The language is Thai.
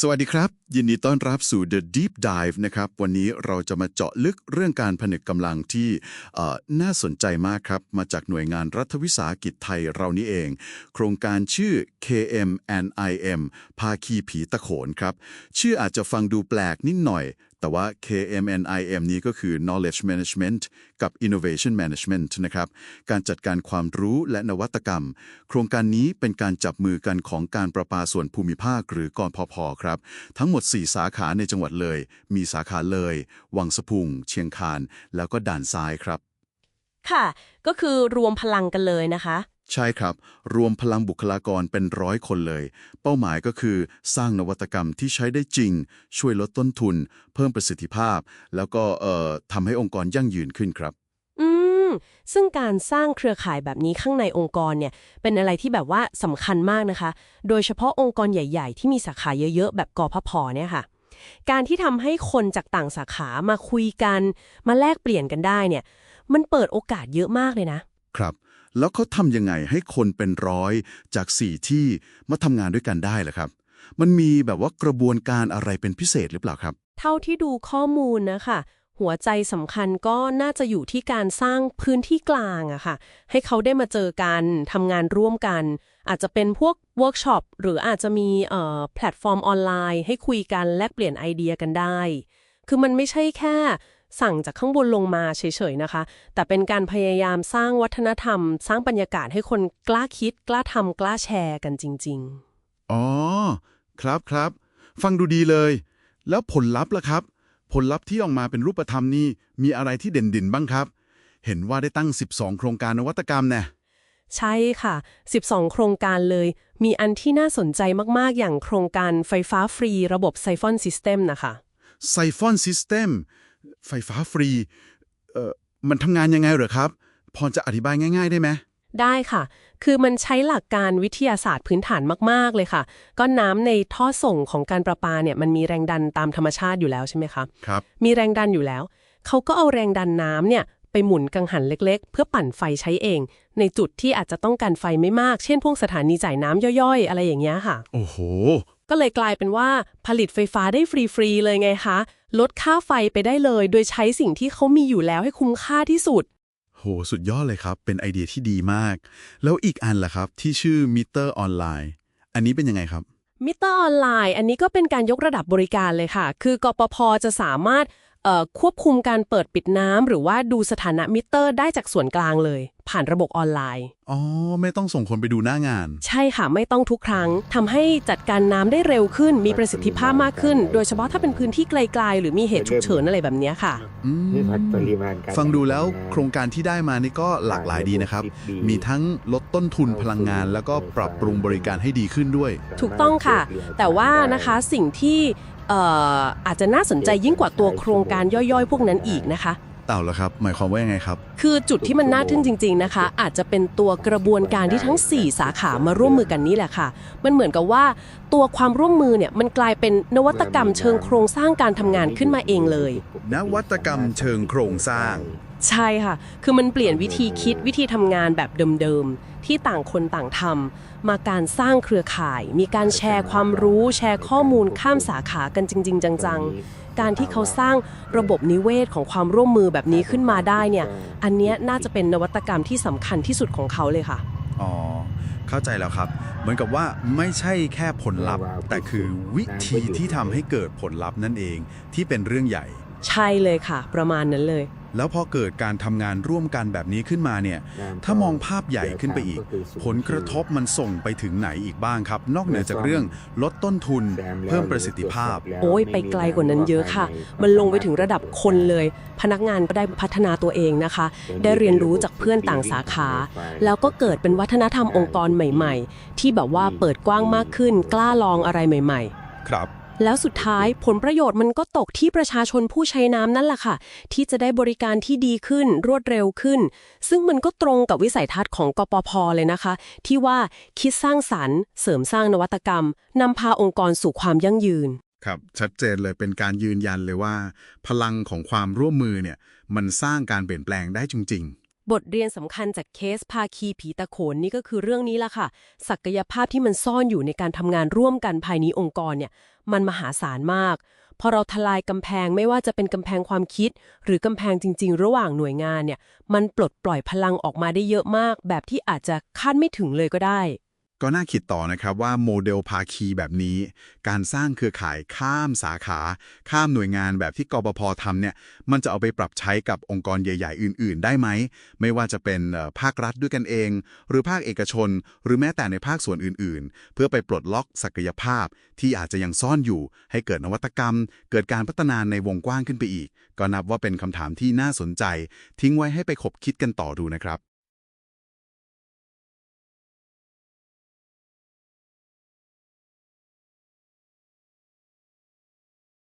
สวัสดีครับ ยินดีต้อนรับสู่ The Deep Dive นะครับ วันนี้เราจะมาเจาะลึกเรื่องการผนึกกำลังที่น่าสนใจมากครับ มาจากหน่วยงานรัฐวิสาหกิจไทยเรานี่เอง โครงการชื่อ KMNIM ภาคีผีตะโขนครับ ชื่ออาจจะฟังดูแปลกนิดหน่อย แต่ว่า KMNIM นี้ก็คือ Knowledge Management กับ Innovation Management นะครับ การจัดการความรู้และนวัตกรรม โครงการนี้เป็นการจับมือกันของการประปาส่วนภูมิภาคหรือกรพพครับ ทั้งหมด 4 สาขาในจังหวัดเลย มีสาขาเลย วังสะพุง เชียงคาน แล้วก็ด่านซ้ายครับ ค่ะ ก็คือรวมพลังกันเลยนะคะ ใช่ครับ รวมพลังบุคลากรเป็นร้อยคนเลย เป้าหมายก็คือสร้างนวัตกรรมที่ใช้ได้จริง ช่วยลดต้นทุน เพิ่มประสิทธิภาพ แล้วก็เอ่อทำให้องค์กรยั่งยืนขึ้นครับ อืม ซึ่งการสร้างเครือข่ายแบบนี้ข้างในองค์กรเนี่ย เป็นอะไรที่แบบว่าสำคัญมากนะคะ โดยเฉพาะองค์กรใหญ่ ๆ ที่มีสาขาเยอะๆ แบบกพพเนี่ยค่ะ การที่ทำให้คนจากต่างสาขามาคุยกัน มาแลกเปลี่ยนกันได้เนี่ย มันเปิดโอกาสเยอะมากเลยนะ ครับ แล้วเขาทำยังไงให้คนเป็นร้อยจากสี่ที่มาทำงานด้วยกันได้ล่ะครับ มันมีแบบว่ากระบวนการอะไรเป็นพิเศษหรือเปล่าครับ เท่าที่ดูข้อมูลนะคะหัวใจสำคัญก็น่าจะอยู่ที่การสร้างพื้นที่กลางอะค่ะ ให้เขาได้มาเจอกันทำงานร่วมกัน อาจจะเป็นพวกเวิร์กช็อปหรืออาจจะมีเอ่อแพลตฟอร์มออนไลน์ ให้คุยกันแลกเปลี่ยนไอเดียกันได้ คือมันไม่ใช่แค่ สั่งจากข้างบนลงมาเฉยๆนะคะ แต่เป็นการพยายามสร้างวัฒนธรรม สร้างบรรยากาศให้คนกล้าคิด กล้าทำกล้าแชร์กันจริง ๆ อ๋อ ครับครับ ฟังดูดีเลย แล้วผลลัพธ์ล่ะครับ ผลลัพธ์ที่ออกมาเป็นรูปธรรมนี่มีอะไรที่เด่นๆบ้างครับ เห็นว่าได้ตั้ง 12 โครงการนวัตกรรมแน่ใช่ค่ะ 12 โครงการเลย มีอันที่น่าสนใจมาก ๆ อย่างโครงการไฟฟ้าฟรีระบบไซฟอนซิสเต็มนะคะไซฟอนซิสเต็ม ไฟฟ้าฟรีเอ่อมันทำงานยังไงเหรอครับ พอจะอธิบายง่าย ๆ ได้ไหมได้ค่ะ คือมันใช้หลักการวิทยาศาสตร์พื้นฐานมาก ๆ เลยค่ะ ก็น้ำในท่อส่งของการประปาเนี่ยมันมีแรงดันตามธรรมชาติอยู่แล้วใช่ไหมคะ ครับ มีแรงดันอยู่แล้ว เขาก็เอาแรงดันน้ำเนี่ยไปหมุนกังหันเล็ก ๆ เพื่อปั่นไฟใช้เอง ในจุดที่อาจจะต้องการไฟไม่มาก เช่นพวกสถานีจ่ายน้ำย่อยๆ อะไรอย่างเงี้ยค่ะ โอ้โห ก็เลยกลายเป็นว่าผลิตไฟฟ้าได้ฟรีๆเลยไงคะ ลดค่าไฟไปได้เลย โดยใช้สิ่งที่เขามีอยู่แล้วให้คุ้มค่าที่สุด โห สุดยอดเลยครับ เป็นไอเดียที่ดีมาก แล้วอีกอันล่ะครับ ที่ชื่อมิเตอร์ออนไลน์ อันนี้เป็นยังไงครับ มิเตอร์ออนไลน์ อันนี้ก็เป็นการยกระดับบริการเลยค่ะ คือกปพจะสามารถเอ่อ ควบคุมการเปิดปิดน้ำหรือว่าดูสถานะมิเตอร์ได้จากส่วนกลางเลย ผ่านระบบออนไลน์ อ๋อ ไม่ต้องส่งคนไปดูหน้างาน ใช่ค่ะ ไม่ต้องทุกครั้งทำให้จัดการน้ำได้เร็วขึ้น มีประสิทธิภาพมากขึ้น โดยเฉพาะถ้าเป็นพื้นที่ไกลๆ หรือมีเหตุฉุกเฉินอะไรแบบเนี้ยค่ะ อืมนี่วัดปริมาณการฟังดูแล้วโครงการที่ได้มานี่ก็หลากหลายดีนะครับ มีทั้งลดต้นทุนพลังงาน แล้วก็ปรับปรุงบริการให้ดีขึ้นด้วย ถูกต้องค่ะ แต่ว่านะคะสิ่งที่เอ่ออาจจะน่าสนใจยิ่งกว่าตัวโครงการย่อยๆ พวกนั้นอีกนะคะเต่าแล้วครับ หมายความว่ายังไงครับ คือจุดที่มันน่าทึ่งจริง ๆนะคะ อาจจะเป็นตัวกระบวนการที่ทั้ง 4 สาขามาร่วมมือกันนี่แหละค่ะ มันเหมือนกับว่าตัวความร่วมมือเนี่ยมันกลายเป็นนวัตกรรมเชิงโครงสร้างการทำงานขึ้นมาเองเลย นวัตกรรมเชิงโครงสร้าง ใช่ค่ะ คือมันเปลี่ยนวิธีคิดวิธีทำงานแบบเดิมๆ ที่ต่างคนต่างทำมาการสร้างเครือข่าย มีการแชร์ความรู้ แชร์ข้อมูลข้ามสาขากันจริง ๆ จังๆ การที่เขาสร้างระบบนิเวศของความร่วมมือแบบนี้ขึ้นมาได้เนี่ย อันเนี้ยน่าจะเป็นนวัตกรรมที่สำคัญที่สุดของเขาเลยค่ะ อ๋อ เข้าใจแล้วครับ เหมือนกับว่าไม่ใช่แค่ผลลัพธ์ แต่คือวิธีที่ทำให้เกิดผลลัพธ์นั่นเองที่เป็นเรื่องใหญ่ ใช่เลยค่ะ ประมาณนั้นเลย แล้วพอเกิดการทำงานร่วมกันแบบนี้ขึ้นมาเนี่ย ถ้ามองภาพใหญ่ขึ้นไปอีก ผลกระทบมันส่งไปถึงไหนอีกบ้างครับ นอกเหนือจากเรื่องลดต้นทุน เพิ่มประสิทธิภาพ โอ้ยไปไกลกว่านั้นเยอะค่ะ มันลงไปถึงระดับคนเลย พนักงานก็ได้พัฒนาตัวเองนะคะ ได้เรียนรู้จากเพื่อนต่างสาขา แล้วก็เกิดเป็นวัฒนธรรมองค์กรใหม่ ๆ ที่แบบว่าเปิดกว้างมากขึ้น กล้าลองอะไรใหม่ ๆ ครับ แล้วสุดท้ายผลประโยชน์มันก็ตกที่ประชาชนผู้ใช้น้ำนั่นแหละค่ะ ที่จะได้บริการที่ดีขึ้นรวดเร็วขึ้น ซึ่งมันก็ตรงกับวิสัยทัศน์ของกปพเลยนะคะ ที่ว่าคิดสร้างสรรค์ เสริมสร้างนวัตกรรมนำพาองค์กรสู่ความยั่งยืนครับชัดเจนเลยเป็นการยืนยันเลยว่า พลังของความร่วมมือเนี่ยมันสร้างการเปลี่ยนแปลงได้จริง บทเรียนสำคัญจากเคสภาคีผีตะโขนนี่ก็คือเรื่องนี้ละค่ะ ศักยภาพที่มันซ่อนอยู่ในการทำงานร่วมกันภายในองค์กรเนี่ย มันมหาศาลมาก พอเราทลายกำแพงไม่ว่าจะเป็นกำแพงความคิด หรือกำแพงจริง ๆ ระหว่างหน่วยงานเนี่ย มันปลดปล่อยพลังออกมาได้เยอะมาก แบบที่อาจจะคาดไม่ถึงเลยก็ได้ ก็น่าคิดต่อนะครับว่าโมเดลภาคีแบบนี้ การสร้างเครือข่ายข้ามสาขา ข้ามหน่วยงานแบบที่กบพทำเนี่ยมันจะเอาไปปรับใช้กับองค์กรใหญ่ ๆ อื่น ๆ ได้ไหม ไม่ว่าจะเป็นภาครัฐด้วยกันเอง หรือภาคเอกชน หรือแม้แต่ในภาคส่วนอื่น ๆ เพื่อไปปลดล็อกศักยภาพที่อาจจะยังซ่อนอยู่ ให้เกิดนวัตกรรม เกิดการพัฒนาในวงกว้างขึ้นไปอีก ก็นับว่าเป็นคำถามที่น่าสนใจ ทิ้งไว้ให้ไปคบคิดกันต่อดูนะครับ